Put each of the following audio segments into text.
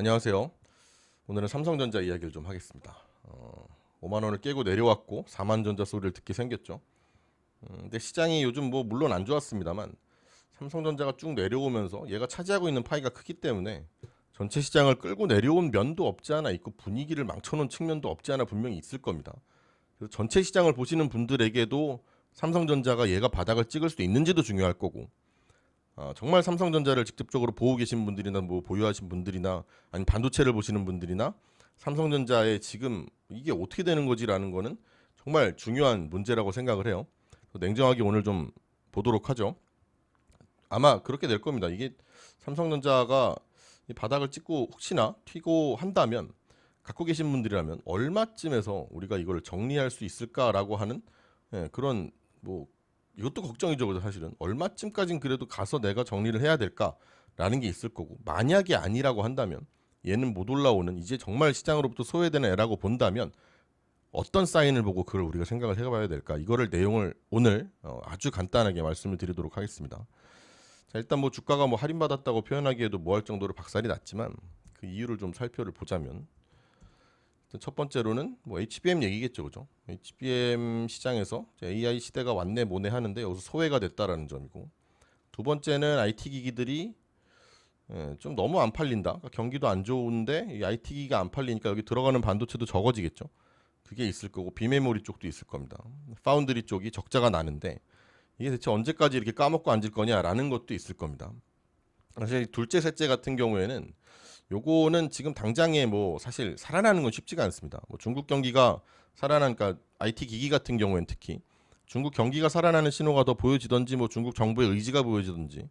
안녕하세요. 오늘은 삼성전자 이야기를 좀 하겠습니다. 어, 5만 원을 깨고 내려왔고 4만 전자 소리를 듣게 생겼죠. 음, 근데 시장이 요즘 뭐 물론 안 좋았습니다만 삼성전자가 쭉 내려오면서 얘가 차지하고 있는 파이가 크기 때문에 전체 시장을 끌고 내려온 면도 없지 않아 있고 분위기를 망쳐놓은 측면도 없지 않아 분명히 있을 겁니다. 그래서 전체 시장을 보시는 분들에게도 삼성전자가 얘가 바닥을 찍을 수 있는지도 중요할 거고 아, 정말 삼성전자를 직접적으로 보고 계신 분들이나 뭐 보유하신 분들이나 아니 반도체를 보시는 분들이나 삼성전자의 지금 이게 어떻게 되는 거지라는 거는 정말 중요한 문제라고 생각을 해요. 냉정하게 오늘 좀 보도록 하죠. 아마 그렇게 될 겁니다. 이게 삼성전자가 이 바닥을 찍고 혹시나 튀고 한다면 갖고 계신 분들이라면 얼마쯤에서 우리가 이걸 정리할 수 있을까라고 하는 예, 그런 뭐 이것도 걱정이죠, 사실은 얼마쯤까진 그래도 가서 내가 정리를 해야 될까라는 게 있을 거고 만약에 아니라고 한다면 얘는 못 올라오는 이제 정말 시장으로부터 소외되는 애라고 본다면 어떤 사인을 보고 그걸 우리가 생각을 해봐야 될까 이거를 내용을 오늘 어, 아주 간단하게 말씀을 드리도록 하겠습니다. 자 일단 뭐 주가가 뭐 할인받았다고 표현하기에도 뭐 할 정도로 박살이 났지만 그 이유를 좀 살펴를 보자면 일단 첫 번째로는 뭐 HBM 얘기겠죠, 그죠? HBM 시장에서 AI 시대가 왔네 뭐네 하는데 여기서 소외가 됐다라는 점이고 두 번째는 IT 기기들이 예, 좀 너무 안 팔린다. 그러니까 경기도 안 좋은데 이 IT 기기가 안 팔리니까 여기 들어가는 반도체도 적어지겠죠. 그게 있을 거고 비메모리 쪽도 있을 겁니다. 파운드리 쪽이 적자가 나는데 이게 대체 언제까지 이렇게 까먹고 앉을 거냐라는 것도 있을 겁니다. 사실 둘째, 셋째 같은 경우에는 요거는 지금 당장에 뭐 사실 살아나는 건 쉽지가 않습니다. 뭐 중국 경기가 살아나니까 IT 기기 같은 경우에는 특히 중국 경기가 살아나는 신호가 더 보여지던지 뭐 중국 정부의 의지가 보여지던지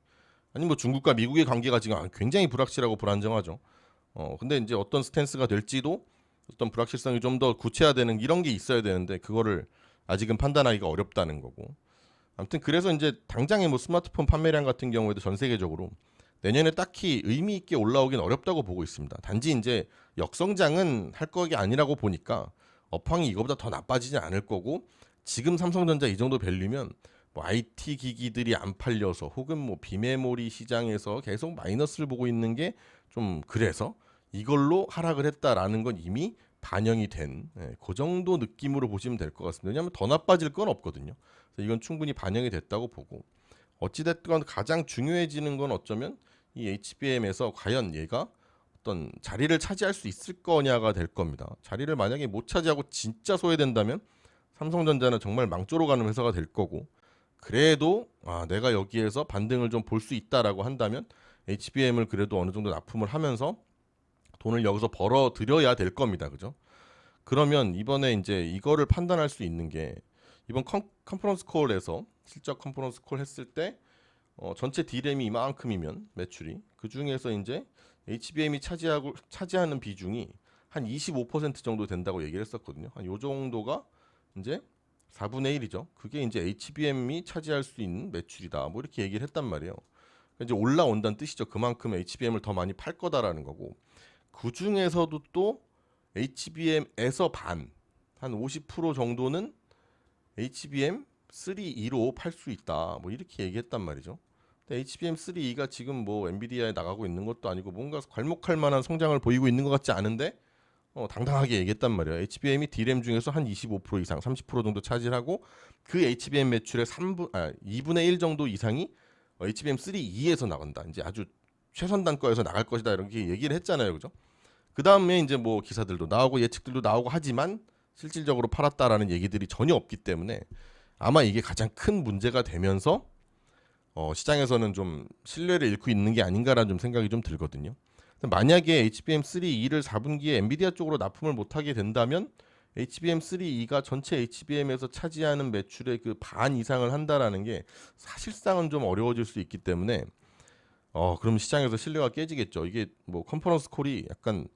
아니 뭐 중국과 미국의 관계가 지금 굉장히 불확실하고 불안정하죠. 어 근데 이제 어떤 스탠스가 될지도 어떤 불확실성이 좀 더 구체화되는 이런 게 있어야 되는데 그거를 아직은 판단하기가 어렵다는 거고. 아무튼 그래서 이제 당장에 뭐 스마트폰 판매량 같은 경우에도 전 세계적으로 내년에 딱히 의미 있게 올라오긴 어렵다고 보고 있습니다. 단지 이제 역성장은 할 거게 아니라고 보니까 업황이 이거보다 더 나빠지지 않을 거고 지금 삼성전자 이 정도 밸류면 뭐 IT 기기들이 안 팔려서 혹은 뭐 비메모리 시장에서 계속 마이너스를 보고 있는 게 좀 그래서 이걸로 하락을 했다라는 건 이미 반영이 된, 예, 그 정도 느낌으로 보시면 될 것 같습니다. 왜냐하면 더 나빠질 건 없거든요. 그래서 이건 충분히 반영이 됐다고 보고 어찌됐건 가장 중요해지는 건 어쩌면 이 HBM에서 과연 얘가 어떤 자리를 차지할 수 있을 거냐가 될 겁니다. 자리를 만약에 못 차지하고 진짜 소외된다면 삼성전자는 정말 망조로 가는 회사가 될 거고 그래도 아, 내가 여기에서 반등을 좀 볼 수 있다라고 한다면 HBM을 그래도 어느 정도 납품을 하면서 돈을 여기서 벌어 들여야 될 겁니다. 그죠? 그러면 이번에 이제 이거를 판단할 수 있는 게 이번 컨, 컨퍼런스 콜에서 실적 컨퍼런스 콜 했을 때 어, 전체 D램이 이만큼이면 매출이 그 중에서 이제 HBM이 차지하고 차지하는 비중이 한 25% 정도 된다고 얘기를 했었거든요. 한 요 정도가 이제 4분의 1이죠. 그게 이제 HBM이 차지할 수 있는 매출이다. 뭐 이렇게 얘기를 했단 말이에요. 그러니까 이제 올라온다는 뜻이죠. 그만큼 HBM을 더 많이 팔 거다라는 거고. 그 중에서도 또 HBM에서 반, 한 50% 정도는 HBM 3E로 팔 수 있다. 뭐 이렇게 얘기했단 말이죠. HBM 3E가 지금 뭐 엔비디아에 나가고 있는 것도 아니고 뭔가 괄목할 만한 성장을 보이고 있는 것 같지 않은데 어, 당당하게 얘기했단 말이에요. HBM이 D램 중에서 한 25% 이상, 30% 정도 차지하고 그 HBM 매출의 3분, 아, 2분의 1 정도 이상이 어, HBM 3E에서 나간다. 이제 아주 최선 단가에서 나갈 것이다 이렇게 얘기를 했잖아요, 그죠? 그 다음에 이제 뭐 기사들도 나오고 예측들도 나오고 하지만 실질적으로 팔았다라는 얘기들이 전혀 없기 때문에 아마 이게 가장 큰 문제가 되면서 어, 시장에서는 좀 신뢰를 잃고 있는 게 아닌가라는 좀 생각이 좀 들거든요. 만약에 HBM3E를 4분기에 엔비디아 쪽으로 납품을 못하게 된다면 HBM3E가 전체 HBM에서 차지하는 매출의 그 반 이상을 한다라는 게 사실상은 좀 어려워질 수 있기 때문에 어 그럼 시장에서 신뢰가 깨지겠죠. 이게 뭐 컨퍼런스 콜이 약간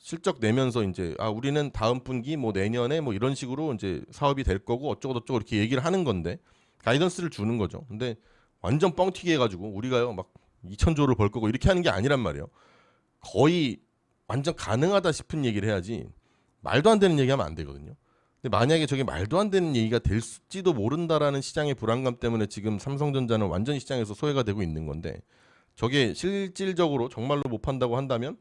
실적 내면서 이제 아 우리는 다음 분기 뭐 내년에 뭐 이런 식으로 이제 사업이 될 거고 어쩌고 저쩌고 이렇게 얘기를 하는 건데 가이던스를 주는 거죠. 근데 완전 뻥튀기 해가지고 우리가요 막 2천조를 벌 거고 이렇게 하는 게 아니란 말이에요. 거의 완전 가능하다 싶은 얘기를 해야지 말도 안 되는 얘기하면 안 되거든요. 근데 만약에 저게 말도 안 되는 얘기가 될지도 모른다라는 시장의 불안감 때문에 지금 삼성전자는 완전 시장에서 소외가 되고 있는 건데 저게 실질적으로 정말로 못 판다고 한다면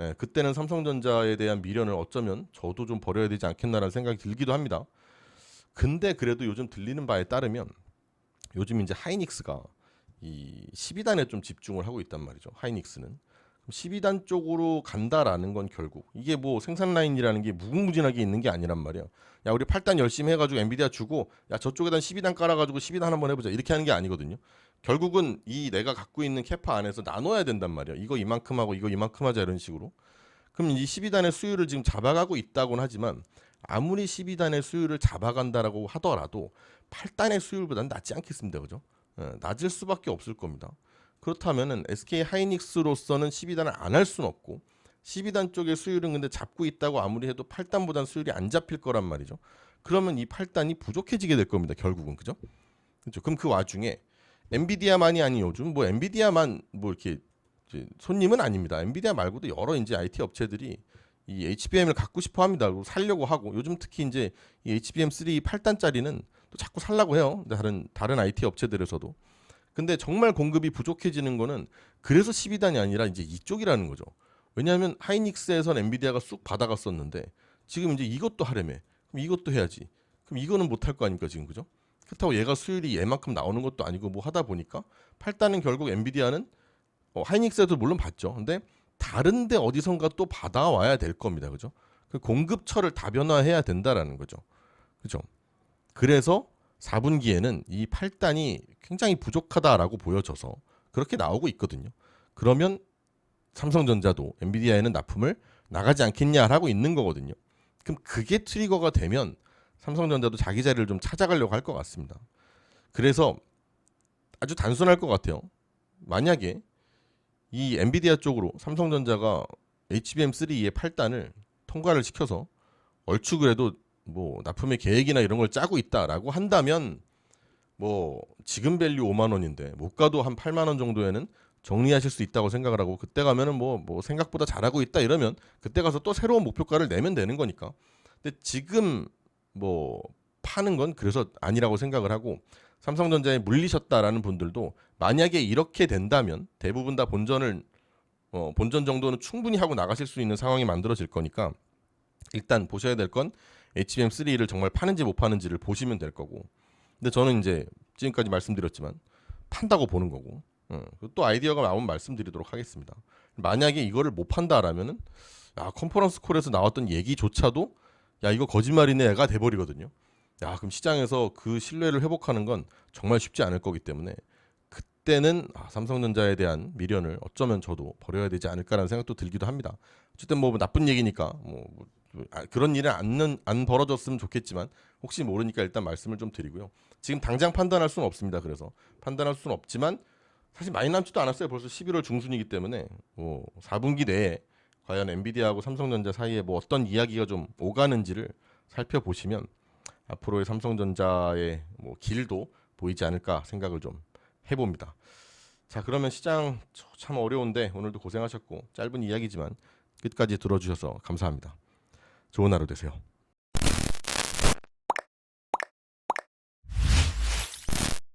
예, 그때는 삼성전자에 대한 미련을 어쩌면 저도 좀 버려야 되지 않겠나라는 생각이 들기도 합니다. 근데 그래도 요즘 들리는 바에 따르면 요즘 이제 하이닉스가 이 12단에 좀 집중을 하고 있단 말이죠. 하이닉스는 12단 쪽으로 간다라는 건 결국 이게 뭐 생산 라인이라는 게 무궁무진하게 있는 게 아니란 말이야. 야 우리 8단 열심히 해가지고 엔비디아 주고 야 저쪽에다 12단 깔아가지고 12단 한번 해보자 이렇게 하는 게 아니거든요. 결국은 이 내가 갖고 있는 캐파 안에서 나눠야 된단 말이야. 이거 이만큼 하고 이거 이만큼 하자 이런 식으로. 그럼 이 12단의 수율을 지금 잡아가고 있다고는 하지만 아무리 12단의 수율을 잡아간다라고 하더라도 8단의 수율보다는 낮지 않겠습니다. 그죠? 예, 낮을 수밖에 없을 겁니다. 그렇다면은 SK 하이닉스로서는 12단을 안 할 수는 없고 12단 쪽의 수율은 근데 잡고 있다고 아무리 해도 8단보다는 수율이 안 잡힐 거란 말이죠. 그러면 이 8단이 부족해지게 될 겁니다. 결국은 그죠? 그렇죠. 그럼 그 와중에 엔비디아만이 아닌 요즘 뭐 엔비디아만 뭐 이렇게 손님은 아닙니다. 엔비디아 말고도 여러 이제 IT 업체들이 이 HBM을 갖고 싶어 합니다. 그리고 살려고 하고 요즘 특히 이제 이 HBM3 8단짜리는 또 자꾸 살라고 해요. 다른 다른 IT 업체들에서도. 근데 정말 공급이 부족해지는 거는 그래서 12단이 아니라 이제 이쪽이라는 거죠. 왜냐하면 하이닉스에선 엔비디아가 쑥 받아갔었는데 지금 이제 이것도 하려며 그럼 이것도 해야지. 그럼 이거는 못할 거 아닙니까 지금 그죠? 그렇다고 얘가 수율이 얘만큼 나오는 것도 아니고 뭐 하다 보니까 8단은 결국 엔비디아는 어, 하이닉스에도 물론 받죠. 근데 다른데 어디선가 또 받아와야 될 겁니다. 그죠? 그 공급처를 다변화해야 된다라는 거죠. 그죠? 그래서 4분기에는 이 8단이 굉장히 부족하다라고 보여져서 그렇게 나오고 있거든요. 그러면 삼성전자도 엔비디아에는 납품을 나가지 않겠냐라고 있는 거거든요. 그럼 그게 트리거가 되면 삼성전자도 자기 자리를 좀 찾아가려고 할 것 같습니다. 그래서 아주 단순할 것 같아요. 만약에 이 엔비디아 쪽으로 삼성전자가 HBM3의 8단을 통과를 시켜서 얼추 그래도 뭐 납품의 계획이나 이런 걸 짜고 있다라고 한다면 뭐 지금 밸류 5만 원인데 못 가도 한 8만 원 정도에는 정리하실 수 있다고 생각을 하고 그때 가면은 뭐뭐 생각보다 잘하고 있다 이러면 그때 가서 또 새로운 목표가를 내면 되는 거니까. 근데 지금 뭐 파는 건 그래서 아니라고 생각을 하고 삼성전자에 물리셨다라는 분들도 만약에 이렇게 된다면 대부분 다 본전을 어, 본전 정도는 충분히 하고 나가실 수 있는 상황이 만들어질 거니까 일단 보셔야 될 건 HBM3를 정말 파는지 못 파는지를 보시면 될 거고. 근데 저는 이제 지금까지 말씀드렸지만 판다고 보는 거고. 어, 또 아이디어가 나오면 말씀드리도록 하겠습니다. 만약에 이거를 못 판다라면은 야 컨퍼런스 콜에서 나왔던 얘기조차도 야 이거 거짓말이네가 돼버리거든요. 야 그럼 시장에서 그 신뢰를 회복하는 건 정말 쉽지 않을 거기 때문에 그때는 아, 삼성전자에 대한 미련을 어쩌면 저도 버려야 되지 않을까라는 생각도 들기도 합니다. 어쨌든 뭐 나쁜 얘기니까 뭐, 뭐 아, 그런 일은 안, 안 벌어졌으면 좋겠지만 혹시 모르니까 일단 말씀을 좀 드리고요. 지금 당장 판단할 수는 없습니다. 그래서 판단할 수는 없지만 사실 많이 남지도 않았어요. 벌써 11월 중순이기 때문에 뭐 4분기 내에 과연 엔비디아하고 삼성전자 사이에 뭐 어떤 이야기가 좀 오가는지를 살펴보시면 앞으로의 삼성전자의 뭐 길도 보이지 않을까 생각을 좀 해봅니다. 자 그러면 시장 참 어려운데 오늘도 고생하셨고 짧은 이야기지만 끝까지 들어주셔서 감사합니다. 좋은 하루 되세요.